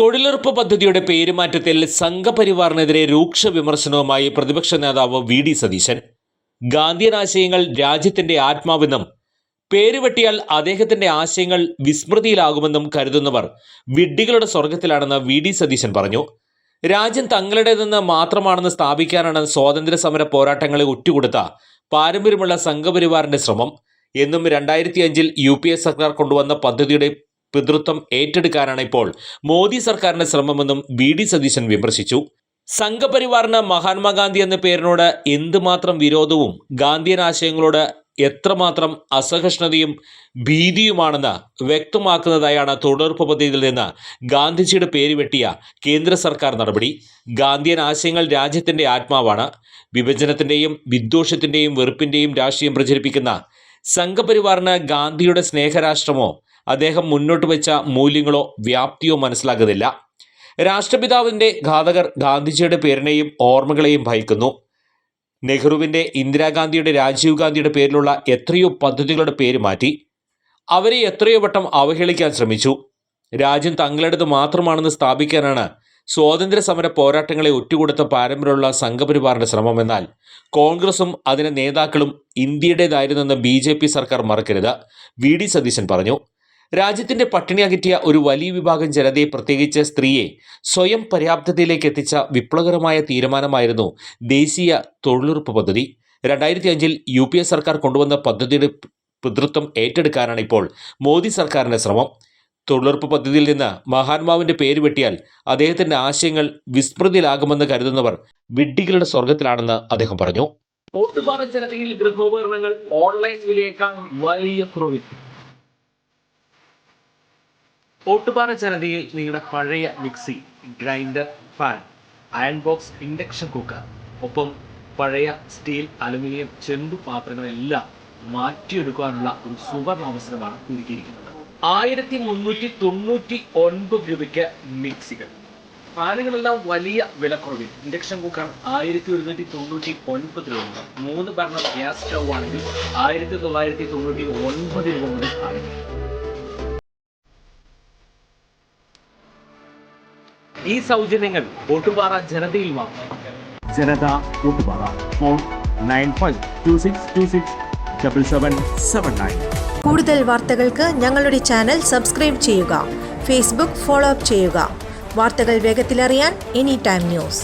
തൊഴിലുറപ്പ് പദ്ധതിയുടെ പേരുമാറ്റത്തിൽ സംഘപരിവാറിനെതിരെ രൂക്ഷ വിമർശനവുമായി പ്രതിപക്ഷ നേതാവ് വി ഡി സതീശൻ. ഗാന്ധിയൻ ആശയങ്ങൾ രാജ്യത്തിന്റെ ആത്മാവെന്നും പേരുവെട്ടിയാൽ അദ്ദേഹത്തിന്റെ ആശയങ്ങൾ വിസ്മൃതിയിലാകുമെന്നും കരുതുന്നവർ വിഡ്ഢികളുടെ സ്വർഗത്തിലാണെന്ന് വി ഡി സതീശൻ പറഞ്ഞു. രാജ്യം തങ്ങളുടേതെന്ന് മാത്രമാണെന്ന് സ്ഥാപിക്കാനാണ് സ്വാതന്ത്ര്യ സമര പോരാട്ടങ്ങളെ ഒറ്റുകൊടുത്ത പാരമ്പര്യമുള്ള സംഘപരിവാറിന്റെ ശ്രമം. എന്നും രണ്ടായിരത്തി അഞ്ചിൽ യു പി എ സർക്കാർ കൊണ്ടുവന്ന പദ്ധതിയുടെ പിതൃത്വം ഏറ്റെടുക്കാനാണ് ഇപ്പോൾ മോദി സർക്കാരിന്റെ ശ്രമമെന്നും വി ഡി സതീശൻ വിമർശിച്ചു. സംഘപരിവാറിന് മഹാത്മാഗാന്ധി എന്ന പേരിനോട് എന്തുമാത്രം വിരോധവും ഗാന്ധിയൻ ആശയങ്ങളോട് എത്രമാത്രം അസഹിഷ്ണുതയും ഭീതിയുമാണെന്ന് വ്യക്തമാക്കുന്നതായാണ് തൊഴിലുറപ്പ് പദ്ധതിയിൽ നിന്ന് ഗാന്ധിജിയുടെ പേര് വെട്ടിയ കേന്ദ്ര സർക്കാർ നടപടി. ഗാന്ധിയൻ ആശയങ്ങൾ രാജ്യത്തിന്റെ ആത്മാവാണ്. വിഭജനത്തിന്റെയും വിദ്വേഷത്തിന്റെയും വെറുപ്പിന്റെയും രാഷ്ട്രീയം പ്രചരിപ്പിക്കുന്ന സംഘപരിവാറിന് ഗാന്ധിയുടെ സ്നേഹരാഷ്ട്രമോ അദ്ദേഹം മുന്നോട്ട് വെച്ച മൂല്യങ്ങളോ വ്യാപ്തിയോ മനസ്സിലാകുന്നില്ല. രാഷ്ട്രപിതാവിന്റെ ഘാതകർ ഗാന്ധിജിയുടെ പേരിനെയും ഓർമ്മകളെയും ഭയക്കുന്നു. നെഹ്റുവിന്റെ ഇന്ദിരാഗാന്ധിയുടെ രാജീവ് ഗാന്ധിയുടെ പേരിലുള്ള എത്രയോ പദ്ധതികളുടെ പേര് മാറ്റി. അവരെ എത്രയോ വട്ടം അവഹേളിക്കാൻ ശ്രമിച്ചു. രാജ്യം തങ്ങളുടേത് മാത്രമാണെന്ന് സ്ഥാപിക്കാനാണ് സ്വാതന്ത്ര്യ സമര പോരാട്ടങ്ങളെ ഒറ്റുകൊടുത്ത പാരമ്പര്യമുള്ള സംഘപരിവാറിന്റെ ശ്രമമെന്നാൽ കോൺഗ്രസും അതിന്റെ നേതാക്കളും ഇന്ത്യയുടേതായിരുന്നെന്ന് ബി ജെ പി സർക്കാർ മറക്കരുത് വി ഡി സതീശൻ പറഞ്ഞു. രാജ്യത്തിന്റെ പട്ടിണി അകറ്റിയ ഒരു വലിയ വിഭാഗം ജനതയെ പ്രത്യേകിച്ച് സ്ത്രീയെ സ്വയം പര്യാപ്തതയിലേക്ക് എത്തിച്ച വിപ്ലവകരമായ തീരുമാനമായിരുന്നു ദേശീയ തൊഴിലുറപ്പ് പദ്ധതി. രണ്ടായിരത്തി അഞ്ചിൽ യു പി എ സർക്കാർ കൊണ്ടുവന്ന പദ്ധതിയുടെ പിതൃത്വം ഏറ്റെടുക്കാനാണ് ഇപ്പോൾ മോദി സർക്കാരിന്റെ ശ്രമം. തൊഴിലുറപ്പ് പദ്ധതിയിൽ നിന്ന് മഹാത്മാവിന്റെ പേര് വെട്ടിയാൽ അദ്ദേഹത്തിന്റെ ആശയങ്ങൾ വിസ്മൃതിയിലാകുമെന്ന് കരുതുന്നവർ വിഡ്ഢികളുടെ സ്വർഗത്തിലാണെന്ന് അദ്ദേഹം പറഞ്ഞു. ഓട്ടുപാറ ജനതയിൽ ഗൃഹോപകരണങ്ങൾ ഓൺലൈൻ വിലയേക്കാൾ വലിയ കുറവിൽ. ഓട്ടുപാറ ജനതയിൽ നിങ്ങളുടെ പഴയ mixie grinder fan iron box induction cooker ഒപ്പം പഴയ സ്റ്റീൽ അലുമിനിയം ചെമ്പ് പാത്രങ്ങളെല്ലാം മാറ്റിയെടുക്കാനുള്ള ഒരു സുവർണ അവസരമാണ് ഒരുക്കിയിരിക്കുന്നത്. ആയിരത്തി മുന്നൂറ്റി തൊണ്ണൂറ്റി ഒൻപത് രൂപയ്ക്ക് മിക്സികൾ. ഫാനുകളെല്ലാം വലിയ വിലക്കുറവിൽ. ഇൻഡക്ഷൻ കുക്കർ ആയിരത്തി ഒരുന്നൂറ്റി തൊണ്ണൂറ്റി ഒൻപത് രൂപ. മൂന്ന് ഭരണം ഗ്യാസ് സ്റ്റൗ ആണെങ്കിൽ ആയിരത്തി തൊള്ളായിരത്തി തൊണ്ണൂറ്റി ഒൻപത് രൂപ മുതൽ ആരംഭിക്കും. ഈ സൗജന്യങ്ങൾ ഓട്ടുപാറ ജനതയിൽ ജനത Ottupara phone nine five two six two six double seven seven nine. കൂടുതൽ വാർത്തകൾക്ക് ഞങ്ങളുടെ ചാനൽ സബ്സ്ക്രൈബ് ചെയ്യുക ഫേസ്ബുക്ക് ഫോളോ അപ്പ് ചെയ്യുക. വാർത്തകൾ വേഗത്തിലറിയാൻ എനി ടൈം ന്യൂസ്.